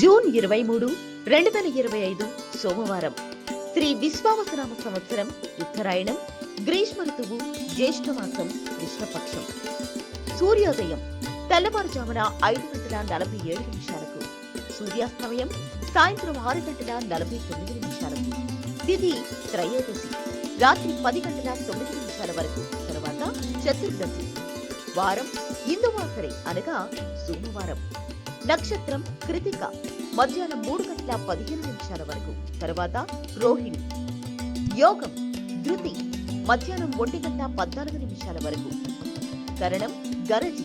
June ఇరవై మూడు రెండు వేల ఇరవై ఐదు సోమవారం. శ్రీ విశ్వావసనామ సంవత్సరం ఉత్తరాయణం గ్రీష్మ ఋతువు జ్యేష్ఠమాసం కృష్ణపక్షం. సూర్యోదయం తెల్లవారుజామున ఐదు గంటల నలభై ఏడు నిమిషాలకు. సూర్యాస్తమయం సాయంత్రం ఆరు గంటల నలభై తొమ్మిది నిమిషాలకు. తిథి త్రయోదశి రాత్రి పది గంటల తొమ్మిది నిమిషాల వరకు. తర్వాత చతుర్దశి. వారం ఇందువాసరి అనగా సోమవారం. నక్షత్రం కృతిక. మధ్యాహ్నం మూడు గంటల పదిహేను నిమిషాల వరకు. తర్వాత రోహిణి. యోగం. ధృతి. మధ్యాహ్నం ఒంటి గంట పద్నాలుగు నిమిషాల వరకు. కరణం. గరజి.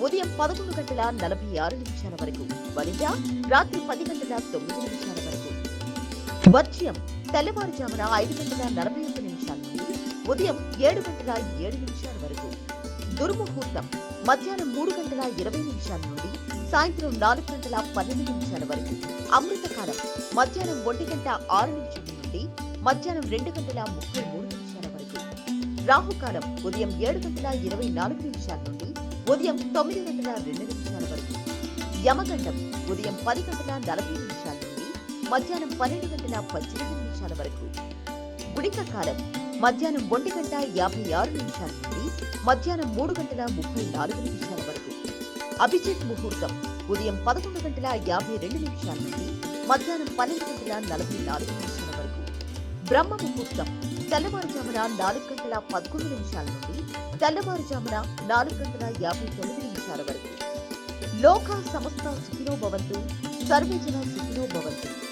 ఉదయం పదకొండు గంటల నలభై ఆరు నిమిషాల వరకు. వనిజ రాత్రి పది గంటల తొమ్మిది నిమిషాల వరకు. వర్జ్యం. తెల్లవారుజామున ఐదు గంటల నలభై ఒక్క నిమిషాల నుండి ఉదయం ఏడు గంటల ఏడు నిమిషాల వరకు. దుర్ముహూర్తం. మధ్యాహ్నం మూడు గంటల ఇరవై నిమిషాల నుండి సాయంత్రం నాలుగు గంటల పన్నెండు నిమిషాల వరకు అమృతకాలం. మధ్యాహ్నం ఒంటి గంట ఆరు నిమిషాల నుండి మధ్యాహ్నం రెండు గంటల ముప్పై మూడు నిమిషాల వరకు. రాహుకాలం ఉదయం ఏడు గంటల ఇరవై నాలుగు నిమిషాల నుండి ఉదయం తొమ్మిది గంటల రెండు నిమిషాల వరకు. యమగండం ఉదయం పది గంటల నలభై నిమిషాల నుండి మధ్యాహ్నం పన్నెండు గంటల పద్దెనిమిది నిమిషాల వరకు. గుడిక కాలం మధ్యాహ్నం ఒంటి గంట యాభై ఆరు నిమిషాల నుండి మధ్యాహ్నం మూడు గంటల ముప్పై నాలుగు నిమిషాల వరకు. అభిజిత్ ముహూర్తం ఉదయం పదకొండు గంటల యాభై రెండు నిమిషాల నుండి మధ్యాహ్నం పన్నెండు గంటల నలభై నాలుగు నిమిషాల వరకు. బ్రహ్మ ముహూర్తం తెల్లవారుజామున నాలుగు గంటల పదకొండు నిమిషాల నుండి తెల్లవారుజామున నాలుగు గంటల యాభై తొమ్మిది నిమిషాల వరకు. లోక సమస్త సుఖినో భవంతు సర్వే జన సుఖినో భవంతు.